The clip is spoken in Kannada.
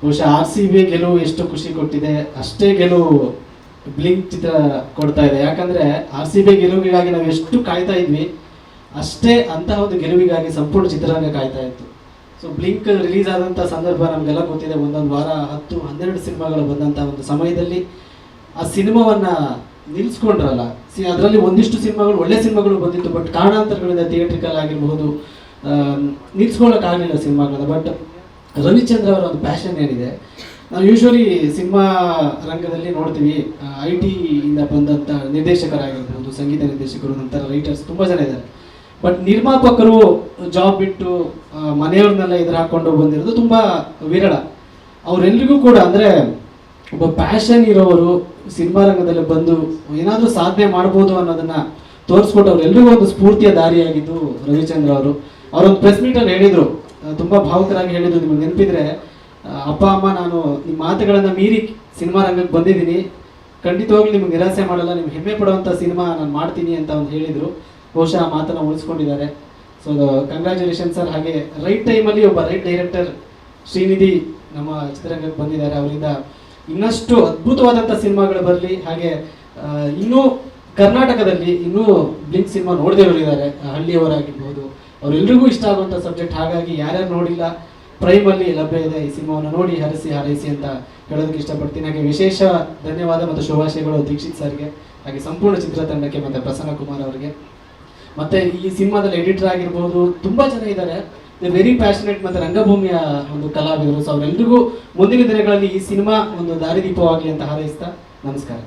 ಬಹುಶಃ ಆರ್ ಸಿ ಬಿ ಗೆಲುವು ಎಷ್ಟು ಖುಷಿ ಕೊಟ್ಟಿದೆ, ಅಷ್ಟೇ ಗೆಲುವು ಬ್ಲಿಂಕ್ ಚಿತ್ರ ಕೊಡ್ತಾ ಇದೆ. ಯಾಕಂದ್ರೆ ಆರ್ ಸಿ ಬಿ ಗೆಲುವಿಗಾಗಿ ನಾವು ಎಷ್ಟು ಕಾಯ್ತಾ ಇದ್ವಿ, ಅಷ್ಟೇ ಅಂತಹ ಒಂದು ಗೆಲುವಿಗಾಗಿ ಸಂಪೂರ್ಣ ಚಿತ್ರರಂಗ ಕಾಯ್ತಾ ಇತ್ತು. ಸೊ ಬ್ಲಿಂಕ್ ರಿಲೀಸ್ ಆದಂಥ ಸಂದರ್ಭ ನಮಗೆಲ್ಲ ಗೊತ್ತಿದೆ. ಒಂದೊಂದು ವಾರ, ಹತ್ತು, ಹನ್ನೆರಡು ಸಿನಿಮಾಗಳು ಬಂದಂಥ ಒಂದು ಸಮಯದಲ್ಲಿ ಆ ಸಿನಿಮಾವನ್ನ ನಿಲ್ಸ್ಕೊಂಡ್ರಲ್ಲ. ಸಿ ಅದರಲ್ಲಿ ಒಂದಿಷ್ಟು ಸಿನಿಮಾಗಳು ಒಳ್ಳೆ ಸಿನಿಮಾಗಳು ಬಂದಿತ್ತು ಬಟ್ ಕಾರಣಾಂತರಗಳಿಂದ ಥಿಯೇಟ್ರಿಕಲ್ ಆಗಿರ್ಬೋದು ನಿಲ್ಸ್ಕೊಳ್ಳೋಕ್ಕಾಗಲಿಲ್ಲ ಸಿನಿಮಾಗಳನ್ನ. ಬಟ್ ರವಿಚಂದ್ರ ಅವರ ಒಂದು ಪ್ಯಾಷನ್ ಏನಿದೆ, ನಾವು ಯೂಶ್ವಲಿ ಸಿನಿಮಾ ರಂಗದಲ್ಲಿ ನೋಡ್ತೀವಿ. ಐ ಟಿ ಇಂದ ಬಂದಂಥ ನಿರ್ದೇಶಕರಾಗಿರ್ಬೋದು, ಸಂಗೀತ ನಿರ್ದೇಶಕರು, ನಂತರ ರೈಟರ್ಸ್ ತುಂಬ ಜನ ಇದ್ದಾರೆ. ಬಟ್ ನಿರ್ಮಾಪಕರು ಜಾಬ್ ಬಿಟ್ಟು ಮನೆಯವ್ರನ್ನೆಲ್ಲ ಎದುರು ಹಾಕೊಂಡು ಬಂದಿರೋದು ತುಂಬ ವಿರಳ. ಅವರೆಲ್ರಿಗೂ ಕೂಡ ಅಂದರೆ ಒಬ್ಬ ಪ್ಯಾಷನ್ ಇರೋರು ಸಿನಿಮಾ ರಂಗದಲ್ಲಿ ಬಂದು ಏನಾದರೂ ಸಾಧನೆ ಮಾಡ್ಬೋದು ಅನ್ನೋದನ್ನ ತೋರಿಸ್ಕೊಟ್ಟು ಅವ್ರೆಲ್ರಿಗೂ ಒಂದು ಸ್ಫೂರ್ತಿಯ ದಾರಿಯಾಗಿದ್ದು ರವಿಚಂದ್ರ ಅವರು. ಅವರೊಂದು ಪ್ರೆಸ್ ಮೀಟಲ್ಲಿ ಹೇಳಿದರು. ತುಂಬ ಭಾವುಕರಾಗಿ ಹೇಳಿದ್ದು ನಿಮಗೆ ನೆನಪಿದ್ರೆ ಅಪ್ಪ, ಅಮ್ಮ, ನಾನು ನಿಮ್ಮ ಮಾತುಗಳನ್ನು ಮೀರಿ ಸಿನಿಮಾ ರಂಗಕ್ಕೆ ಬಂದಿದ್ದೀನಿ. ಖಂಡಿತವಾಗ್ಲೂ ನಿಮ್ಗೆ ನಿರಾಸೆ ಮಾಡಲ್ಲ, ನಿಮ್ಗೆ ಹೆಮ್ಮೆ ಪಡುವಂಥ ಸಿನಿಮಾ ನಾನು ಮಾಡ್ತೀನಿ ಅಂತ ಒಂದು ಹೇಳಿದರು. ಬಹುಶಃ ಆ ಮಾತನ್ನು ಉಳಿಸ್ಕೊಂಡಿದ್ದಾರೆ. ಸೊ ಕಂಗ್ರ್ಯಾಚುಲೇಷನ್ ಸರ್ ಹಾಗೆ ರೈಟ್ ಟೈಮಲ್ಲಿ ಒಬ್ಬ ರೈಟ್ ಡೈರೆಕ್ಟರ್ ಶ್ರೀನಿಧಿ ನಮ್ಮ ಚಿತ್ರರಂಗಕ್ಕೆ ಬಂದಿದ್ದಾರೆ. ಅವರಿಂದ ಇನ್ನಷ್ಟು ಅದ್ಭುತವಾದಂಥ ಸಿನಿಮಾಗಳು ಬರಲಿ, ಹಾಗೆ ಇನ್ನೂ ಕರ್ನಾಟಕದಲ್ಲಿ ಇನ್ನೂ ಬ್ಲಿಂಕ್ ಸಿನಿಮಾ ನೋಡದೇ ಇದ್ದಾರೆ ಹಳ್ಳಿಯವರಾಗಿರ್ಬೋದು ಅವರೆಲ್ಲರಿಗೂ ಇಷ್ಟ ಆಗುವಂಥ ಸಬ್ಜೆಕ್ಟ್ ಹಾಗಾಗಿ ಯಾರ್ಯಾರು ನೋಡಿಲ್ಲ ಪ್ರೈಮಲ್ಲಿ ಲಭ್ಯ ಇದೆ, ಈ ಸಿನಿಮಾವನ್ನು ನೋಡಿ ಹರಿಸಿ, ಹಾರೈಸಿ ಅಂತ ಹೇಳೋದಕ್ಕೆ ಇಷ್ಟಪಡ್ತೀನಿ. ಹಾಗೆ ವಿಶೇಷ ಧನ್ಯವಾದ ಮತ್ತು ಶುಭಾಶಯಗಳು ದೀಕ್ಷಿತ್ ಸರ್ಗೆ. ಹಾಗೆ ಸಂಪೂರ್ಣ ಚಿತ್ರತಂಡಕ್ಕೆ ಮತ್ತು ಪ್ರಸನ್ನ ಕುಮಾರ್ ಅವರಿಗೆ. ಮತ್ತೆ ಈ ಸಿನಿಮಾದಲ್ಲಿ ಎಡಿಟರ್ ಆಗಿರ್ಬೋದು, ತುಂಬಾ ಜನ ಇದ್ದಾರೆ. ವೆರಿ ಪ್ಯಾಷನೇಟ್ ಮತ್ತೆ ರಂಗಭೂಮಿಯ ಒಂದು ಕಲಾವಿದರು. ಸೊ ಅವರೆಲ್ಲರಿಗೂ ಮುಂದಿನ ದಿನಗಳಲ್ಲಿ ಈ ಸಿನಿಮಾ ಒಂದು ದಾರಿದೀಪವಾಗಲಿ ಅಂತ ಹಾರೈಸ್ತಾ ನಮಸ್ಕಾರ.